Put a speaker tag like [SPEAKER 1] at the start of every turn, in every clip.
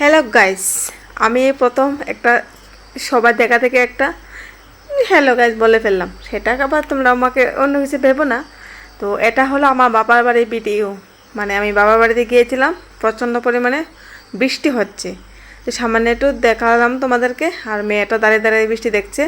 [SPEAKER 1] Hello guys আমি প্রথম একটা সবার দেখা থেকে একটা হ্যালো গাইস বলে ফেললাম। সেটা আবার তোমরা আমাকে অন্য কিছু ভেবো না। তো এটা হলো আমার বাবার বাড়ির ভিডিও মানে আমি বাবার বাড়িতে গিয়েছিলাম, প্রচণ্ড পরিমাণে বৃষ্টি হচ্ছে। তো সামান্য একটু দেখালাম তোমাদেরকে, আর মেয়েটা দাঁড়িয়ে দাঁড়িয়ে বৃষ্টি দেখছে।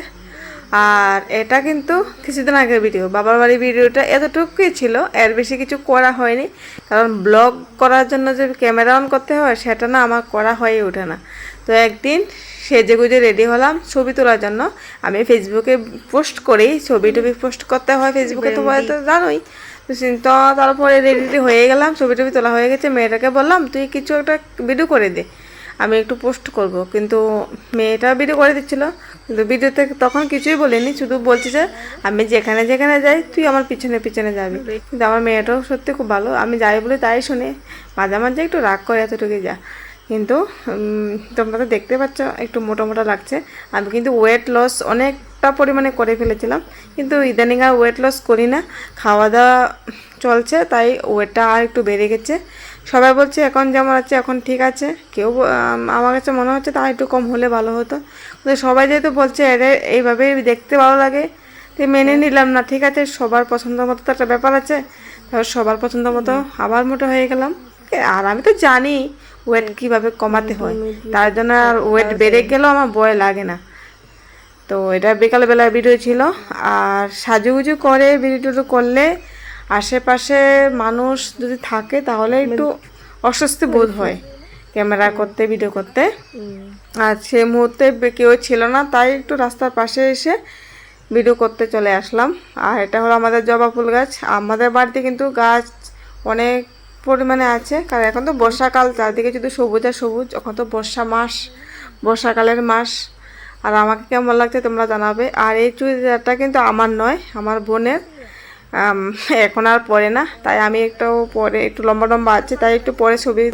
[SPEAKER 1] আর এটা কিন্তু কিছুদিন আগের ভিডিও। বাবার বাড়ির ভিডিওটা এতটুকুই ছিল, এর বেশি কিছু করা হয়নি। কারণ ব্লগ করার জন্য যে ক্যামেরা অন করতে হয়, সেটা না আমার করা হয়ে ওঠে না। তো একদিন সেজে গুজে রেডি হলাম ছবি তোলার জন্য। আমি ফেসবুকে পোস্ট করি, ছবি টবি পোস্ট করতে হয় ফেসবুকে তো জানোই। তো সে- তো তারপরে রেডি হয়ে গেলাম, ছবি টবি তোলা হয়ে গেছে। মেয়েটাকে বললাম, তুই কিছু একটা ভিডিও করে দে। আমি একটু পোস্ট করব। কিন্তু মেয়েটা ভিডিও করে দিচ্ছিল। কিন্তু ভিডিওতে তখন কিছুই বলিনি, শুধু বলছি যে, আমি যেখানে যেখানে যাই, তুই আমার পিছনে পিছনে যাবি। কিন্তু আমার মেয়েটাও সত্যি খুব ভালো। আমি যাই বলে তাই শুনে মাঝে মাঝে একটু রাগ করে এতটুকুই যা। কিন্তু তোমরা তো দেখতে পাচ্ছ, একটু মোটা মোটা লাগছে। আমি কিন্তু ওয়েট লস অনেকটা পরিমাণে করে ফেলেছিলাম। কিন্তু ইদানিং আর ওয়েট লস করি না। খাওয়া দাওয়া চলছে তাই ওয়েটটা আর একটু বেড়ে গেছে। সবাই বলছে এখন যেমন আছে এখন ঠিক আছে। কেউ আমার কাছে মনে হচ্ছে তা একটু কম হলে ভালো হতো। কিন্তু সবাই যেহেতু বলছে এরে এইভাবেই দেখতে ভালো লাগে। তো মেনে নিলাম না ঠিক আছে সবার পছন্দ মতো তো একটা ব্যাপার আছে। তারপর সবার পছন্দ মতো আবার মোটা হয়ে গেলাম। আর আমি তো জানি ওয়েট কীভাবে কমাতে হয়। তার জন্য আর ওয়েট বেড়ে গেলেও আমার ভয় লাগে না। তো এটা বিকালবেলা ভিডিও ছিল। আর সাজুগুজু করে ভিডিওটা করলে আশেপাশে মানুষ যদি থাকে তাহলে একটু অস্বস্তি বোধ হয় ক্যামেরা করতে ভিডিও করতে। আর সে মুহূর্তে কেউ ছিল না তাই একটু রাস্তার পাশে এসে ভিডিও করতে চলে আসলাম। আর এটা হলো আমাদের জবা ফুল গাছ। আমাদের বাড়িতে কিন্তু গাছ অনেক পরিমাণে আছে কারণ এখন তো বর্ষাকাল চারদিকে শুধু সবুজ আর সবুজ এখন তো বর্ষা মাস বর্ষাকালের মাস। আর আমাকে কেমন লাগছে তোমরা জানাবে। আর এই চুড়িদারটা কিন্তু আমার নয়, আমার বোনের। এখন আর পরে না, তাই আমি একটু পরে, একটু লম্বা লম্বা আছে, তাই একটু পরে ছবি